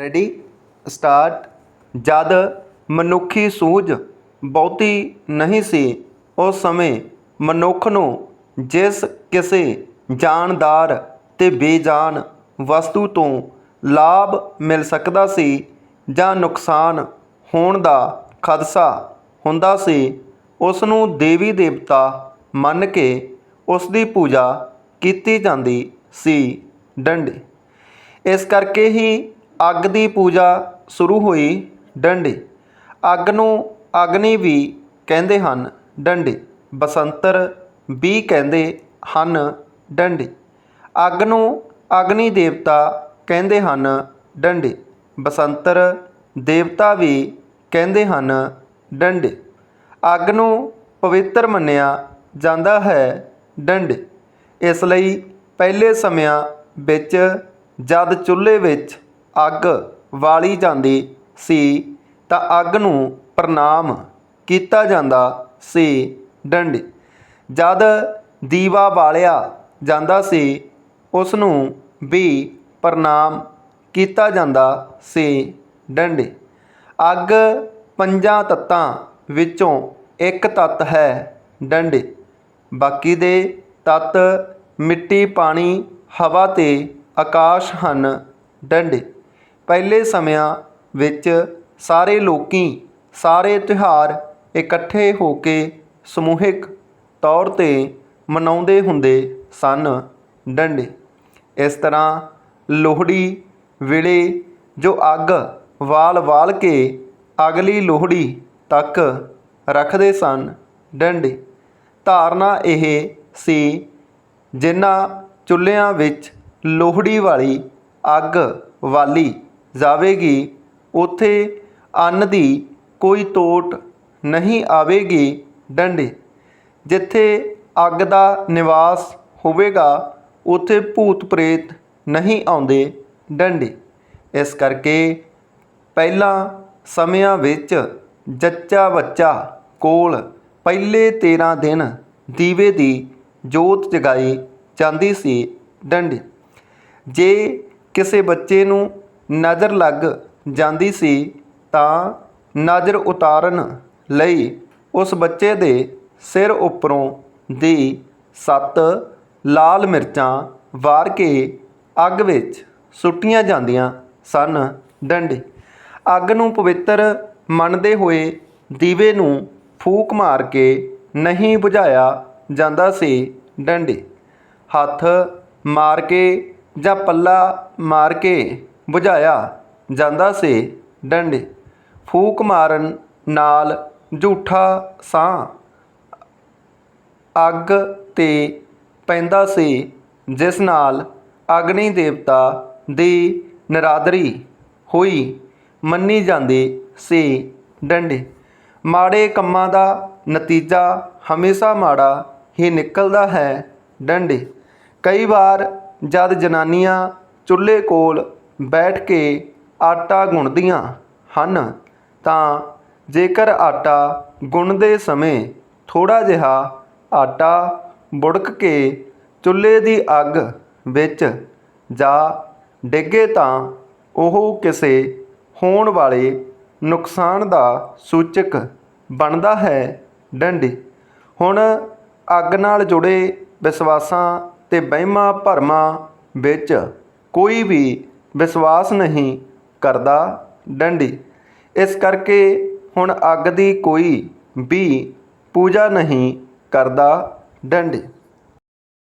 Ready start ਜਦ ਮਨੁੱਖੀ ਸੂਝ ਬਹੁਤੀ ਨਹੀਂ ਸੀ, ਉਸ ਸਮੇਂ ਮਨੁੱਖ ਨੂੰ ਜਿਸ ਕਿਸੇ ਜਾਨਦਾਰ ਤੇ ਬੇਜਾਨ ਵਸਤੂ ਤੋਂ ਲਾਭ ਮਿਲ ਸਕਦਾ ਸੀ ਜਾਂ ਨੁਕਸਾਨ ਹੋਣ ਦਾ ਖਦਸ਼ਾ ਹੁੰਦਾ ਸੀ, ਉਸ ਨੂੰ ਦੇਵੀ ਦੇਵਤਾ ਮੰਨ ਕੇ ਉਸ ਦੀ ਪੂਜਾ ਕੀਤੀ ਜਾਂਦੀ ਸੀ। ਡੰਡੇ। ਇਸ ਕਰਕੇ ਹੀ ਅੱਗ ਦੀ ਪੂਜਾ ਸ਼ੁਰੂ ਹੋਈ ਡੰਡੇ। ਅੱਗ ਨੂੰ ਅਗਨੀ ਵੀ ਕਹਿੰਦੇ ਹਨ ਡੰਡੇ। ਬਸੰਤਰ ਵੀ ਕਹਿੰਦੇ ਹਨ ਡੰਡੇ। ਅੱਗ ਨੂੰ ਅਗਨੀ ਦੇਵਤਾ ਕਹਿੰਦੇ ਹਨ ਡੰਡੇ। ਬਸੰਤਰ ਦੇਵਤਾ ਵੀ ਕਹਿੰਦੇ ਹਨ ਡੰਡੇ। ਅੱਗ ਨੂੰ ਪਵਿੱਤਰ ਮੰਨਿਆ ਜਾਂਦਾ ਹੈ ਡੰਡੇ। ਇਸ ਲਈ ਪਹਿਲੇ ਸਮਿਆਂ ਵਿੱਚ ਜਦ ਚੁੱਲ੍ਹੇ ਵਿੱਚ ਅੱਗ ਬਾਲੀ ਜਾਂਦੀ ਸੀ ਤਾਂ ਅੱਗ ਨੂੰ ਪ੍ਰਣਾਮ ਕੀਤਾ ਜਾਂਦਾ ਸੀ ਡੰਡੇ। ਜਦ ਦੀਵਾ ਬਾਲਿਆ ਜਾਂਦਾ ਸੀ ਉਸ ਨੂੰ ਵੀ ਪ੍ਰਣਾਮ ਕੀਤਾ ਜਾਂਦਾ ਸੀ ਡੰਡੇ। ਅੱਗ ਪੰਜਾਂ ਤੱਤਾਂ ਵਿੱਚੋਂ ਇੱਕ ਤੱਤ ਹੈ ਡੰਡੇ। ਬਾਕੀ ਦੇ ਤੱਤ ਮਿੱਟੀ, ਪਾਣੀ, ਹਵਾ ਤੇ ਆਕਾਸ਼ ਹਨ ਡੰਡੇ। ਪਹਿਲੇ ਸਮਿਆਂ ਵਿੱਚ ਸਾਰੇ ਲੋਕੀ ਸਾਰੇ ਤਿਉਹਾਰ ਇਕੱਠੇ ਹੋ ਕੇ ਸਮੂਹਿਕ ਤੌਰ ਤੇ ਮਨਾਉਂਦੇ ਹੁੰਦੇ ਸਨ। ਡੰਡੇ। ਇਸ ਤਰ੍ਹਾਂ ਲੋਹੜੀ ਵੇਲੇ ਜੋ ਅੱਗ ਵਾਲ ਵਾਲ ਕੇ ਅਗਲੀ ਲੋਹੜੀ ਤੱਕ ਰੱਖਦੇ ਸਨ। ਡੰਡੇ। ਧਾਰਨਾ ਇਹ ਸੀ ਜਿਨ੍ਹਾਂ ਚੁੱਲ੍ਹਿਆਂ ਵਿੱਚ ਲੋਹੜੀ ਵਾਲੀ ਅੱਗ ਵਾਲੀ ਜਾਵੇਗੀ, ਉੱਥੇ ਅੰਨ ਦੀ ਕੋਈ ਤੋਟ ਨਹੀਂ ਆਵੇਗੀ ਡੰਡੇ। ਜਿੱਥੇ ਅੱਗ ਦਾ ਨਿਵਾਸ ਹੋਵੇਗਾ, ਉੱਥੇ ਭੂਤ ਪ੍ਰੇਤ ਨਹੀਂ ਆਉਂਦੇ ਡੰਡੇ। ਇਸ ਕਰਕੇ ਪਹਿਲਾਂ ਸਮਿਆਂ ਵਿੱਚ ਜੱਚਾ ਬੱਚਾ ਕੋਲ ਪਹਿਲੇ 13 ਦਿਨ ਦੀਵੇ ਦੀ ਜੋਤ ਜਗਾਈ ਜਾਂਦੀ ਸੀ ਡੰਡੇ। ਜੇ ਕਿਸੇ ਬੱਚੇ ਨੂੰ ਨਜ਼ਰ ਲੱਗ ਜਾਂਦੀ ਸੀ ਤਾਂ ਨਜ਼ਰ ਉਤਾਰਨ ਲਈ ਉਸ ਬੱਚੇ ਦੇ ਸਿਰ ਉੱਪਰੋਂ ਦੀ ਸੱਤ ਲਾਲ ਮਿਰਚਾਂ ਵਾਰ ਕੇ ਅੱਗ ਵਿੱਚ ਸੁੱਟੀਆਂ ਜਾਂਦੀਆਂ ਸਨ। ਡੰਡੇ, ਅੱਗ ਨੂੰ ਪਵਿੱਤਰ ਮੰਨਦੇ ਹੋਏ ਦੀਵੇ ਨੂੰ ਫੂਕ ਮਾਰ ਕੇ ਨਹੀਂ ਬੁਝਾਇਆ ਜਾਂਦਾ ਸੀ। ਡੰਡੇ, ਹੱਥ ਮਾਰ ਕੇ ਜਾਂ ਪੱਲਾ ਮਾਰ ਕੇ ਬੁਝਾਇਆ ਜਾਂਦਾ ਸੀ। ਡੰਡੇ ਫੂਕ ਮਾਰਨ ਨਾਲ ਝੂਠਾ ਸਾਹ ਅੱਗ ਤੇ ਪੈਂਦਾ ਸੀ, ਜਿਸ ਨਾਲ ਅਗਨੀ ਦੇਵਤਾ ਦੀ ਨਰਾਦਰੀ ਹੋਈ, ਮੰਨੀ ਜਾਂਦੀ ਸੀ। ਡੰਡੇ ਮਾੜੇ ਕੰਮਾਂ ਦਾ ਨਤੀਜਾ ਹਮੇਸ਼ਾ ਮਾੜਾ ਹੀ ਨਿਕਲਦਾ ਹੈ। ਡੰਡੇ ਕਈ ਵਾਰ ਜਦ ਜਨਾਨੀਆਂ ਚੁੱਲ੍ਹੇ ਕੋਲ ਬੈਠ ਕੇ ਆਟਾ ਗੁੰਨਦੀਆਂ ਹਨ ਤਾਂ ਜੇਕਰ ਆਟਾ ਗੁੰਨਦੇ ਸਮੇਂ ਥੋੜ੍ਹਾ ਜਿਹਾ ਆਟਾ ਬੁੜਕ ਕੇ ਚੁੱਲ੍ਹੇ ਦੀ ਅੱਗ ਵਿੱਚ ਜਾ ਡਿੱਗੇ ਤਾਂ ਉਹ ਕਿਸੇ ਹੋਣ ਵਾਲੇ ਨੁਕਸਾਨ ਦਾ ਸੂਚਕ ਬਣਦਾ ਹੈ ਡੰਡੇ। ਹੁਣ ਅੱਗ ਨਾਲ ਜੁੜੇ ਵਿਸ਼ਵਾਸਾਂ ਅਤੇ ਵਹਿਮਾਂ ਭਰਮਾਂ ਵਿੱਚ ਕੋਈ ਵੀ ਵਿਸ਼ਵਾਸ ਨਹੀਂ ਕਰਦਾ ਡੰਡੀ। ਇਸ ਕਰਕੇ ਹੁਣ ਅੱਗ ਦੀ ਕੋਈ ਵੀ ਪੂਜਾ ਨਹੀਂ ਕਰਦਾ ਡੰਡੀ।